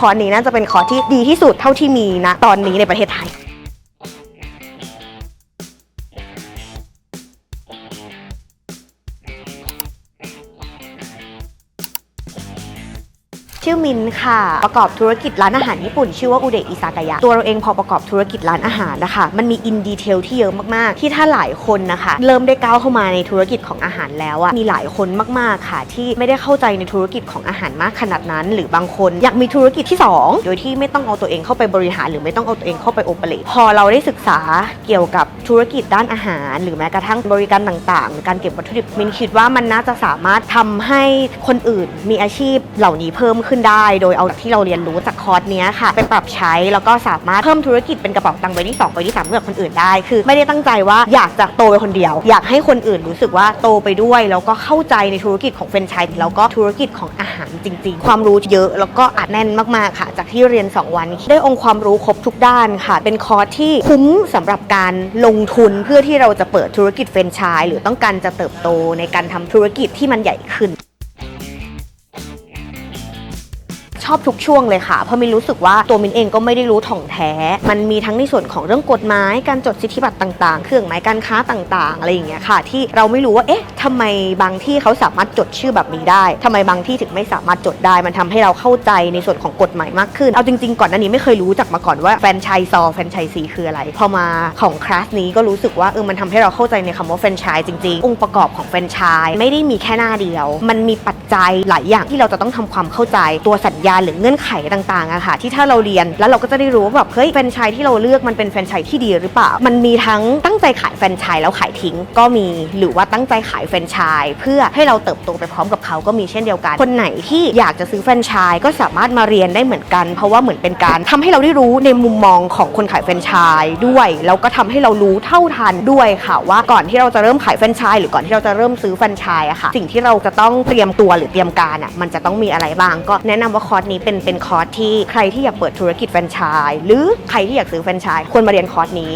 คอร์สนี้น่าจะเป็นคอร์สที่ดีที่สุดเท่าที่มีนะตอนนี้ในประเทศไทย ชื่อมินค่ะ ประกอบธุรกิจร้านอาหารญี่ปุ่น ชื่อว่าอุเดะอิซากายะ ตัวเราเองพอประกอบธุรกิจร้านอาหารนะคะ มันมีอินดีเทลที่เยอะมากๆ ที่ถ้าหลายคนนะคะ เริ่มได้ก้าวเข้ามาในธุรกิจของอาหารแล้วอะมีหลายคนมาก ๆค่ะ ที่ไม่ได้เข้าใจในธุรกิจของอาหารมากขนาดนั้น หรือบางคนอยากมีธุรกิจที่ 2 โดยที่ไม่ต้องเอาตัวเองเข้าไปบริหาร หรือไม่ต้องเอาตัวเองเข้าไปโอเปเรตพอเราได้ศึกษาเกี่ยวกับธุรกิจด้านอาหาร หรือแม้กระทั่งบริการต่างๆหรือการเก็บวัตถุดิบมินคิดว่ามันน่าจะสามารถทำให้คนอื่นมีอาชีพเหล่านี้เพิ่มขึ้นได้โดยเอาที่เราเรียนรู้จากคอร์สเนี้ยค่ะ ไปปรับใช้แล้วก็สามารถเพิ่มธุรกิจเป็นกระเป๋าตังค์ใบที่2ใบที่3เพื่อคนอื่นได้คือ ไม่ได้ตั้งใจว่าอยากจะโตไปคนเดียว อยากให้คนอื่นรู้สึกว่าโตไปด้วยแล้วก็เข้าใจในธุรกิจของแฟรนไชส์แล้วก็ธุรกิจของอาหารจริง ๆ ความรู้เยอะแล้วก็อัดแน่นมากๆค่ะ จากที่เรียน 2 วัน ได้องค์ความรู้ครบทุกด้านค่ะ เป็นคอร์สที่คุ้มสำหรับการลงทุนเพื่อที่เราจะเปิดธุรกิจแฟรนไชส์หรือต้องการจะเติบโตในการทำธุรกิจที่มันใหญ่ขึ้น อบทุกช่วงเลยค่ะ เพราะมินรู้สึกว่าตัวมินเองก็ไม่ได้รู้ถ่องแท้ มันมีทั้งในส่วนของเรื่องกฎหมาย การจดสิทธิบัตรต่างๆ เครื่องหมายการค้าต่างๆ อะไรอย่างเงี้ยค่ะ ที่เราไม่รู้ว่า เอ๊ะทำไมบางที่เขาสามารถจดชื่อแบบนี้ได้ทำไมบางที่ถึงไม่สามารถจดได้ มันทำให้เราเข้าใจในส่วนของกฎหมายมากขึ้น เอาจริง ๆ ก่อนหน้านี้ไม่เคยรู้จักมาก่อนว่าแฟนชส์ซอแฟนชส์ซีคืออะไร พอมาของคลาสนี้ก็รู้สึกว่าเออ มันทำให้เราเข้าใจในคำว่าแฟนชส์จริงๆ องค์ประกอบของแฟนชส์ไม่ได้มีแค่หน้าเดียว มันมีปัจจัยหลายอย่างที่เราจะต้องทำความเข้าใจ ตัวสัญญาหรือเงื่อนไขต่างๆอะค่ะ ที่ถ้าเราเรียนแล้วเราก็จะได้รู้ว่าแบบเฮ้ยแฟรนไชส์ที่เราเลือกมันเป็นแฟรนไชส์ที่ดีหรือเปล่า มันมีทั้งตั้งใจขายแฟรนไชส์แล้วขายทิ้งก็มีหรือว่าตั้งใจขายแฟรนไชส์เพื่อให้เราเติบโตไปพร้อมกับเขาก็มีเช่นเดียวกัน คนไหนที่อยากจะซื้อแฟรนไชส์ก็สามารถมาเรียนได้เหมือนกัน เพราะว่าเหมือนเป็นการทำให้เราได้รู้ในมุมมองของคนขายแฟรนไชส์ด้วยแล้วก็ทำให้เรารู้เท่าทันด้วยค่ะว่าก่อนที่เราจะเริ่มขายแฟรนไชส์หรือก่อนที่เราจะเริ่มซื้อแฟรนไชส์อะค่ะ สิ่งที่เราจะต้องเตรียมตัวหรือเตรียมการอะมันจะต้องมีอะไรบ้างก็แนะนำว่าคอร์สนี้เป็นเป็นคอร์สที่ใครที่อยากเปิดธุรกิจแฟรนไชส์หรือใครที่อยากซื้อแฟรนไชส์ควรมาเรียนคอร์สนี้